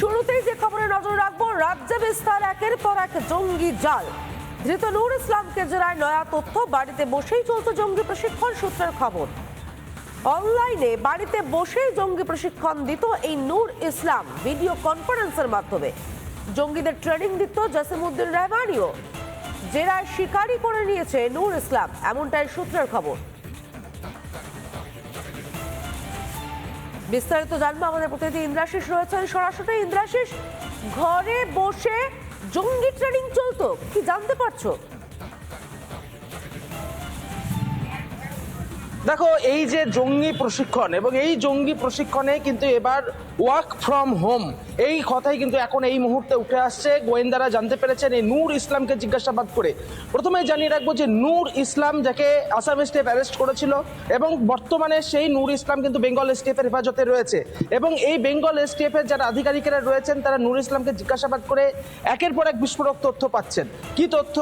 শুরুতেই যে খবরে নজর রাখব, রাজ্যে বিস্তার একের পর এক জঙ্গি জাল। ধৃত নূর ইসলামকে জেলায় নয়া তথ্য, বাড়িতে বসেই চলছে জঙ্গি প্রশিক্ষণ সূত্রের খবর। অনলাইনে বাড়িতে বসেই জঙ্গি প্রশিক্ষণ দিত এই নূর ইসলাম, ভিডিও কনফারেন্সের মাধ্যমে। জঙ্গিদের ট্রেনিং দিত জাসিমউদ্দিন রহমানিও জেরায় শিকারি করে নিয়েছে নূর ইসলাম, এমনটাই সূত্রের খবর। বিস্তারিত জানব। আমাদের প্রতিনিধি ইন্দ্রাশিস রয়েছেন। সরাসরি ইন্দ্রাশিস ঘরে বসে জঙ্গি ট্রেনিং চলতো? কি জানতে পারছ? দেখো, এই যে জঙ্গি প্রশিক্ষণ এবং এই জঙ্গি প্রশিক্ষণে কিন্তু এবার ওয়ার্ক ফ্রম হোম এই কথাই কিন্তু এখন এই মুহূর্তে উঠে আসছে। গোয়েন্দারা জানতে পেরেছেন এই নূর ইসলামকে জিজ্ঞাসাবাদ করে। প্রথমে জানিয়ে রাখব যে নূর ইসলাম যাকে আসাম স্টেপ অ্যারেস্ট করেছিল এবং বর্তমানে সেই নূর ইসলাম কিন্তু বেঙ্গল স্টেপের হেফাজতে রয়েছে। এবং এই বেঙ্গল স্টেপের যারা আধিকারিকেরা রয়েছেন, তারা নূর ইসলামকে জিজ্ঞাসাবাদ করে একের পর এক বিস্ফোরক তথ্য পাচ্ছেন। কি তথ্য?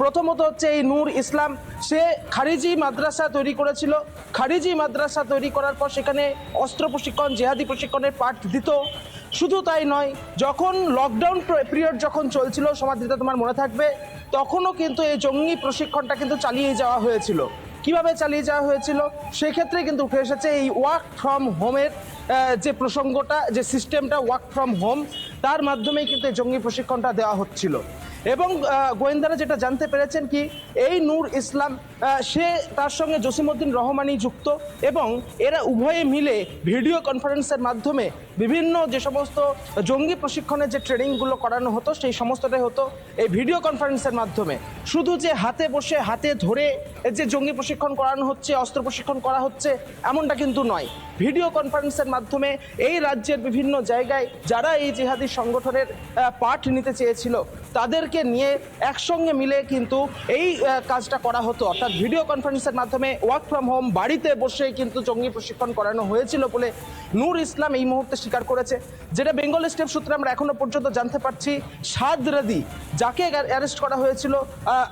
প্রথমত হচ্ছে এই নূর ইসলাম, সে খারিজি মাদ্রাসা তৈরি করেছিল। খারিজি মাদ্রাসা তৈরি করার পর সেখানে অস্ত্র প্রশিক্ষণ, জেহাদি প্রশিক্ষণের পাঠ দিত। শুধু তাই নয়, যখন লকডাউন পিরিয়ড যখন চলছিল সমাধিতা তোমার মনে থাকবে, তখনও কিন্তু এই জঙ্গি প্রশিক্ষণটা কিন্তু চালিয়ে যাওয়া হয়েছিল। কীভাবে চালিয়ে যাওয়া হয়েছিল? সেক্ষেত্রে কিন্তু উঠে এসেছে এই ওয়ার্ক ফ্রম হোমের যে প্রসঙ্গটা, যে সিস্টেমটা ওয়ার্ক ফ্রম হোম তার মাধ্যমেই কিন্তু এই জঙ্গি প্রশিক্ষণটা দেওয়া হচ্ছিল। এবং গোয়েন্দারা যেটা জানতে পেরেছেন কি, এই নূর ইসলাম সে তার সঙ্গে জসিমউদ্দিন রহমানি যুক্ত এবং এরা উভয়ে মিলে ভিডিও কনফারেন্সের মাধ্যমে বিভিন্ন যে সমস্ত জঙ্গি প্রশিক্ষণের যে ট্রেনিংগুলো করানো হতো, সেই সমস্তটাই হতো এই ভিডিও কনফারেন্সের মাধ্যমে। শুধু যে হাতে বসে, হাতে ধরে যে জঙ্গি প্রশিক্ষণ করানো হচ্ছে, অস্ত্র প্রশিক্ষণ করা হচ্ছে, এমনটা কিন্তু নয়। ভিডিও কনফারেন্সের মাধ্যমে এই রাজ্যের বিভিন্ন জায়গায় যারা এই জিহাদি সংগঠনের পাঠ নিতে চেয়েছিল, তাদেরকে নিয়ে একসঙ্গে মিলে কিন্তু এই কাজটা করা হতো। অর্থাৎ ভিডিও কনফারেন্সের মাধ্যমে ওয়ার্ক ফ্রম হোম বাড়িতে বসে কিন্তু জঙ্গি প্রশিক্ষণ করানো হয়েছিল বলে নূর ইসলাম এই মুহূর্তে স্বীকার করেছে। যেটা বেঙ্গল স্টেপ সূত্রে আমরা এখনও পর্যন্ত জানতে পারছি, সাদ রাদি, যাকে অ্যারেস্ট করা হয়েছিল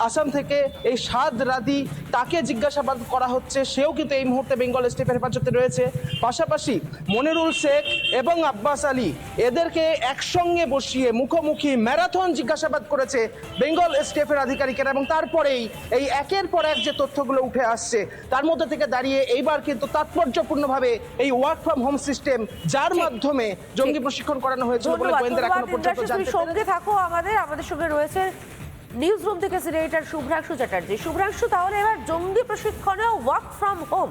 আসাম থেকে, এই সাদ রাদি তাকে জিজ্ঞাসাবাদ করা হচ্ছে, সেও কিন্তু এই মুহূর্তে বেঙ্গল স্টেপের হেফাজতে রয়েছে। পাশাপাশি মনিরুল শেখ এবং আব্বাস আলী, এদেরকে একসঙ্গে বসিয়ে মুখোমুখি ম্যারাথন জিজ্ঞাসাবাদ করেছে বেঙ্গল স্টেপের আধিকারিকেরা এবং তারপরেই এই একের পর এক যে তথ্যগুলো উঠে আসছে তার মধ্যে থেকে দাঁড়িয়ে এইবার কিন্তু তাৎপর্যপূর্ণভাবে এই ওয়ার্ক ফ্রম হোম সিস্টেম যার মাধ্যমে জঙ্গি প্রশিক্ষণ করানো হয়েছিল বলে গোয়েন্দারা এখনও পর্যন্ত জানতে সঙ্গে থাকো আমাদের আমাদের সঙ্গে রয়েছে নিউজ রুম থেকে সিনেটর শুভ্রাংশু চ্যাটার্জি। শুভ্রাংশু তাহলে এবার জঙ্গি প্রশিক্ষণে ওয়ার্ক ফ্রম হোম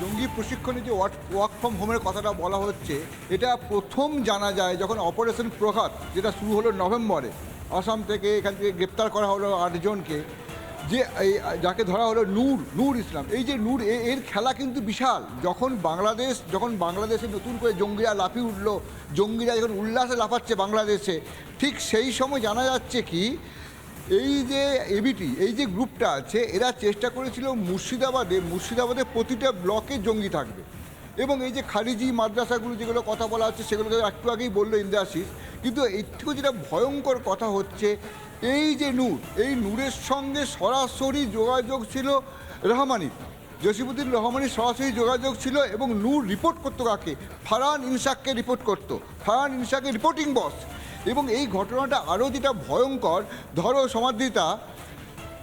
জঙ্গি প্রশিক্ষণে যে ওয়ার্ক ওয়ার্ক ফ্রম হোমের কথাটা বলা হচ্ছে এটা প্রথম জানা যায় যখন অপারেশন প্রঘাত যেটা শুরু হলো নভেম্বরে। আসাম থেকে এখান থেকে গ্রেপ্তার করা হলো আটজনকে। যে এই, যাকে ধরা হলো নূর নূর ইসলাম। এই যে নূর এর খেলা কিন্তু বিশাল। যখন বাংলাদেশ, যখন বাংলাদেশে নতুন করে জঙ্গিরা লাফিয়ে উঠল, জঙ্গিরা যখন উল্লাসে লাফাচ্ছে বাংলাদেশে, ঠিক সেই সময় জানা যাচ্ছে কি, এই যে এবিটি এই যে গ্রুপটা আছে, এরা চেষ্টা করেছিল মুর্শিদাবাদে মুর্শিদাবাদে প্রতিটা ব্লকে জঙ্গি থাকবে। এবং এই যে খারিজি মাদ্রাসাগুলো যেগুলো কথা বলা হচ্ছে, সেগুলোকে একটু আগেই বলল ইন্দ্রাশিস, কিন্তু এর যেটা ভয়ঙ্কর কথা হচ্ছে, এই যে নূর, এই নূরের সঙ্গে সরাসরি যোগাযোগ ছিল রহমানির জসিমুদ্দিন রহমানের সরাসরি যোগাযোগ ছিল এবং নূর রিপোর্ট করতো কাকে? ফারহান ইনসাককে রিপোর্ট করতো। ফারহান ইনসাকের রিপোর্টিং বস এবং এই ঘটনাটা আরও যেটা ভয়ঙ্কর, ধরো সমাদৃতা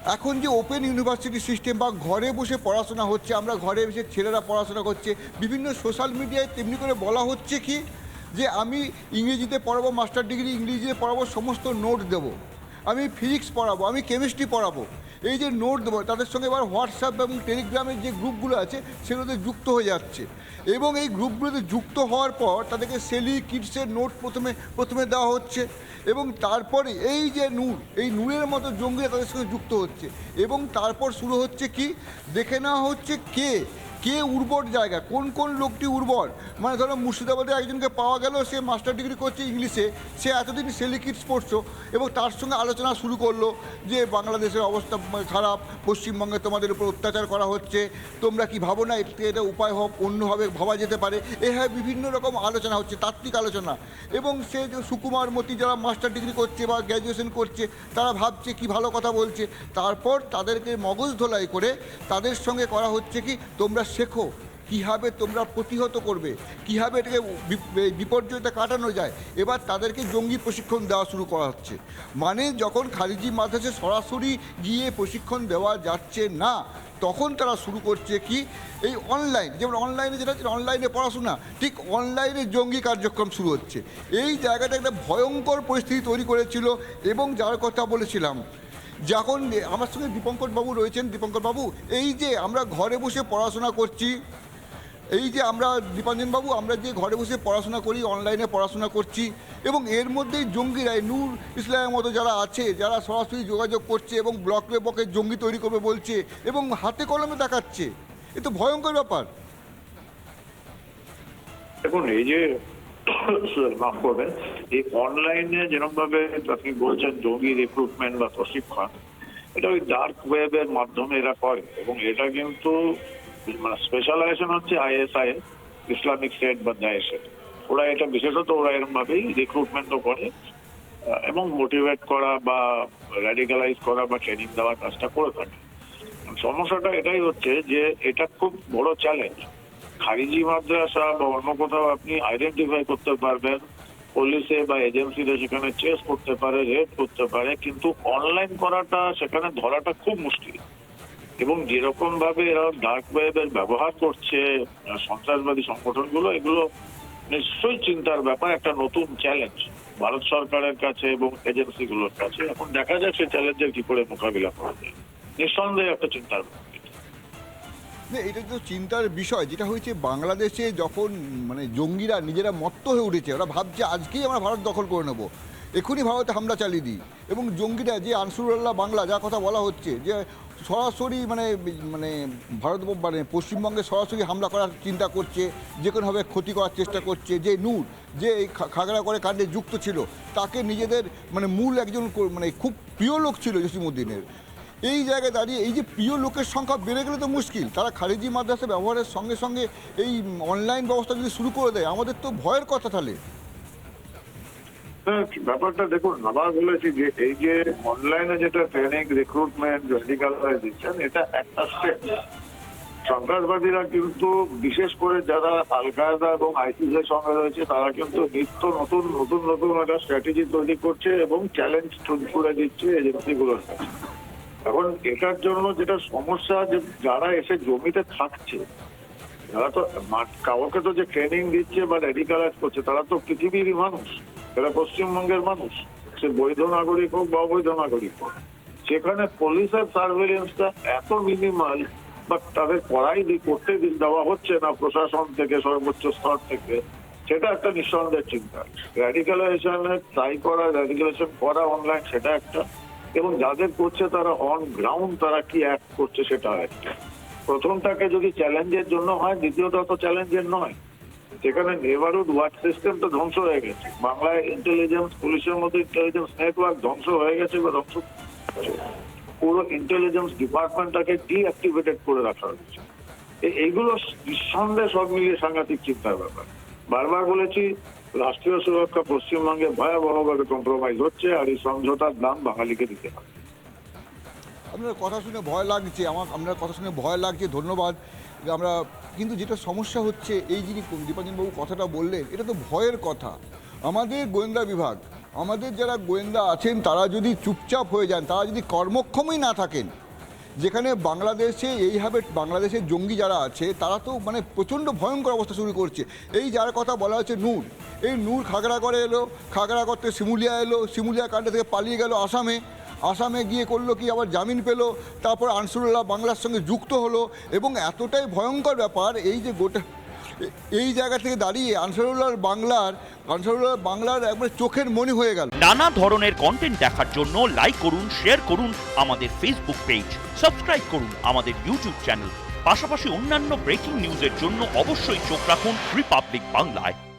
এখন যে ওপেন ইউনিভার্সিটি সিস্টেম বা ঘরে বসে পড়াশোনা হচ্ছে, আমরা ঘরে বসে ছেলেরা পড়াশোনা করছে, বিভিন্ন সোশ্যাল মিডিয়ায় তেমনি করে বলা হচ্ছে কি, যে আমি ইংরেজিতে পড়াবো মাস্টার ডিগ্রি ইংরেজিতে পড়াবো, সমস্ত নোট দেবো। আমি ফিজিক্স পড়াবো, আমি কেমিস্ট্রি পড়াবো। এই যে নোট দেবো, তাদের সঙ্গে এবার হোয়াটসঅ্যাপ এবং টেলিগ্রামের যে গ্রুপগুলো আছে, সেগুলোতে যুক্ত হয়ে যাচ্ছে। এবং এই গ্রুপগুলোতে যুক্ত হওয়ার পর, তাদেরকে সেলি কিডসের নোট প্রথমে প্রথমে দেওয়া হচ্ছে। এবং তারপরে এই যে নূর, এই নূরের মতো জঙ্গিরা তাদের সঙ্গে যুক্ত হচ্ছে। এবং তারপর শুরু হচ্ছে কি? দেখে নেওয়া হচ্ছে কে? কে উর্বর জায়গা? কোন কোন লোকটি উর্বর? মানে ধরো মুর্শিদাবাদে একজনকে পাওয়া গেল, সে মাস্টার ডিগ্রি করছে ইংলিশে, সে এতদিন সেলিকিটস পড়ছো এবং তার সঙ্গে আলোচনা শুরু করল যে বাংলাদেশের অবস্থা খারাপ, পশ্চিমবঙ্গে তোমাদের উপর অত্যাচার করা হচ্ছে, তোমরা কি ভাবো না এটা উপায় হোক, অন্যভাবে ভাবা যেতে পারে? এভাবে বিভিন্ন রকম আলোচনা হচ্ছে, তাত্ত্বিক আলোচনা। এবং সে সুকুমার মতি যারা মাস্টার ডিগ্রি করছে বা গ্র্যাজুয়েশন করছে, তারা ভাবছে কি ভালো কথা বলছে। তারপর তাদেরকে মগজ ধোলাই করে তাদের সঙ্গে করা হচ্ছে কি, তোমরা শেখো কীভাবে তোমরা প্রতিহত করবে, কীভাবে এটাকে বিপর্যয়টা কাটানো যায়। এবার তাদেরকে জঙ্গি প্রশিক্ষণ দেওয়া শুরু করা হচ্ছে। মানে যখন খারিজি মাদ্রাসে সরাসরি গিয়ে প্রশিক্ষণ দেওয়া যাচ্ছে না, তখন তারা শুরু করছে কি? এই অনলাইন যেমন অনলাইনে যেটা হচ্ছে অনলাইনে পড়াশোনা, ঠিক অনলাইনে জঙ্গি কার্যক্রম শুরু হচ্ছে। এই জায়গাটা একটা ভয়ঙ্কর পরিস্থিতি তৈরি করেছিল এবং যার কথা বলেছিলাম যখন আমার সঙ্গে দীপঙ্কর বাবু রয়েছেন, দীপঙ্কর বাবু, এই যে আমরা ঘরে বসে পড়াশোনা করছি, এই যে আমরা দীপাঞ্জন বাবু, আমরা যে ঘরে বসে পড়াশোনা করি, অনলাইনে পড়াশোনা করছি, এবং এর মধ্যেই জঙ্গিরা এই নূর ইসলামের মতো যারা আছে, যারা সরাসরি যোগাযোগ করছে এবং ব্লকে বকে জঙ্গি তৈরি করবে বলছে, এবং হাতে কলমে দেখাচ্ছে, এ তো ভয়ঙ্কর ব্যাপার। দেখুন, এই যে মাফ করবেন, এই অনলাইনে যেরকম ভাবে আপনি বলছেন জঙ্গি রিক্রুটমেন্ট বা প্রশিক্ষণ, এটা ওই ডার্ক ওয়েবের মাধ্যমে এরা করে এবং এটা কিন্তু মানে স্পেশালাইজেশন হচ্ছে আইএসআই ইসলামিক স্টেট বা দায়েশের ওরা এটা বিশেষত ওরা এরকম ভাবেই রিক্রুটমেন্টও করে এবং মোটিভেট করা বা র্যাডিকালাইজ করা বা ট্রেনিং দেওয়ার কাজটা করে থাকে। সমস্যাটা এটাই হচ্ছে যে এটা খুব বড় চ্যালেঞ্জ খারিজি মাদ্রাসা বা অন্য কোথাও আপনি আইডেন্টিফাই করতে পারবেন। পুলিশে বা এজেন্সিতে সেখানে চেস করতে পারে রেড করতে পারে, কিন্তু অনলাইন করাটা সেখানে ধরাটা খুব মুশকিল। এবং যেরকম ভাবে এরা ডার্ক ওয়েবের ব্যবহার করছে সন্ত্রাসবাদী সংগঠনগুলো, এগুলো নিশ্চয়ই চিন্তার ব্যাপার, একটা নতুন চ্যালেঞ্জ ভারত সরকারের কাছে এবং এজেন্সিগুলোর কাছে। এখন দেখা যাক সেই চ্যালেঞ্জের কি করে মোকাবিলা করা যায়। নিঃসন্দেহে একটা চিন্তার ব্যাপার। এটা তো চিন্তার বিষয়, যেটা হয়েছে বাংলাদেশে যখন মানে জঙ্গিরা নিজেরা মত্ত হয়ে উঠেছে, ওরা ভাবছে আজকেই আমরা ভারত দখল করে নেব। এখনই ভারতে হামলা চালিয়ে দিই। এবং জঙ্গিরা যে আনসুরুল্লাহ বাংলা, যা কথা বলা হচ্ছে, যে সরাসরি মানে মানে ভারত মানে পশ্চিমবঙ্গে সরাসরি হামলা করার চিন্তা করছে, যে কোনোভাবে ক্ষতি করার চেষ্টা করছে, যে নূর, যে এই খাগড়া করে কাণ্ডে যুক্ত ছিল, তাকে নিজেদের মানে মূল একজন মানে খুব প্রিয় লোক ছিল জসিমুদ্দিনের এই জায়গায় দাঁড়িয়ে এই যে প্রিয় লোকের সংখ্যা বেড়ে গেলে তো মুশকিল। তারা খারিজি মাদ্রাসা ব্যবহারের সঙ্গে সঙ্গে এই অনলাইন ব্যবস্থা যদি শুরু করে দেয় আমাদের তো ভয়ের কথা তাহলে। হ্যাঁ, ব্যাপারটা দেখুন আবার বলেছি যে এই যে অনলাইনে যেটা ট্রেনিং রিক্রুটমেন্ট দিচ্ছেন এটা একটা স্টেপ সন্ত্রাসবাদীরা কিন্তু বিশেষ করে যারা আল কায়দা এবং আইসিস এর সঙ্গে রয়েছে তারা কিন্তু নিত্য নতুন নতুন নতুন একটা স্ট্র্যাটেজি তৈরি করছে এবং চ্যালেঞ্জ তৈরি করে দিচ্ছে এজেন্সিগুলোর কাছে। এখন এটার জন্য যেটা সমস্যা, যে যারা এসে জমিতে থাকছে তারা তো কাউকে তো যে ট্রেনিং দিচ্ছে বা রেডিকালাইজ করছে, তারা তো পৃথিবীর মানুষ এরা পশ্চিমবঙ্গের মানুষ। সে বৈধ নাগরিক হোক বা অবৈধ নাগরিক হোক। সেখানে পুলিশের সার্ভেলেন্সটা এত মিনিমাল বা তাদের কড়াই দি- করতে দেওয়া হচ্ছে না প্রশাসন থেকে, সর্বোচ্চ স্তর থেকে, সেটা একটা নিঃসন্দেহের চিন্তা। র্যাডিকালাইজেশনের ট্রাই করা র্যাডিকালাইজেশন করা অনলাইন সেটা একটা। এবং যাদের করছে তারা অন গ্রাউন্ড তারা কি অ্যাক্ট করছে সেটা একটা প্রথমটাকে যদি চ্যালেঞ্জের জন্য হয়, দ্বিতীয়টা তো চ্যালেঞ্জের নয়। সেখানে নেভারহুড ওয়াচ সিস্টেম তো ধ্বংস হয়ে গেছে। বাংলায় ইন্টেলিজেন্স পুলিশের মধ্যে ইন্টেলিজেন্স নেটওয়ার্ক ধ্বংস হয়ে গেছে বা ধ্বংস পুরো ইন্টেলিজেন্স ডিপার্টমেন্টটাকে ডিঅ্যাক্টিভেটেড করে রাখা হয়েছে। এইগুলো নিঃসন্দেহে সব মিলিয়ে সাংঘাতিক চিন্তার ব্যাপার। বারবার বলেছি রাষ্ট্রীয় সুরক্ষা পশ্চিমবঙ্গে ভয়াবহভাবে কম্প্রোমাইজ হচ্ছে আর এই সমঝোতার দাম বাঙালিকে দিতে হবে। আপনার কথা শুনে ভয় লাগছে, আমার, আপনার কথা শুনে ভয় লাগছে, ধন্যবাদ। আমরা, কিন্তু যেটা সমস্যা হচ্ছে, এই যিনি দীপাঞ্জনবাবু কথাটা বললেন, এটা তো ভয়ের কথা। আমাদের গোয়েন্দা বিভাগ, আমাদের যারা গোয়েন্দা আছেন, তারা যদি চুপচাপ হয়ে যান, তারা যদি কর্মক্ষমই না থাকেন যেখানে বাংলাদেশে এইভাবে বাংলাদেশের জঙ্গি যারা আছে, তারা তো মানে প্রচণ্ড ভয়ঙ্কর অবস্থা শুরু করছে। এই যার কথা বলা হচ্ছে নূর। এই নূর খাগড়া করে এলো খাগড়া থেকে শিমুলিয়া এলো, শিমুলিয়া কাণ্ডে থেকে পালিয়ে গেল আসামে। আসামে গিয়ে করল কি? আবার জামিন পেল, তারপর আনসুরুল্লাহ বাংলার সঙ্গে যুক্ত হলো এবং এতটাই ভয়ঙ্কর ব্যাপার, এই যে গোটা এই জায়গা থেকে দাঁড়িয়ে আনসারুল্লাহ বাংলার আনসারুল্লাহ বাংলার একবার চোখের মনি হয়ে গেল। নানা ধরনের কন্টেন্ট দেখার জন্য লাইক করুন শেয়ার করুন আমাদের ফেসবুক পেজ সাবস্ক্রাইব করুন আমাদের ইউটিউব চ্যানেল পাশাপাশি অন্যান্য ব্রেকিং নিউজের জন্য অবশ্যই চোখ রাখুন রিপাবলিক বাংলায়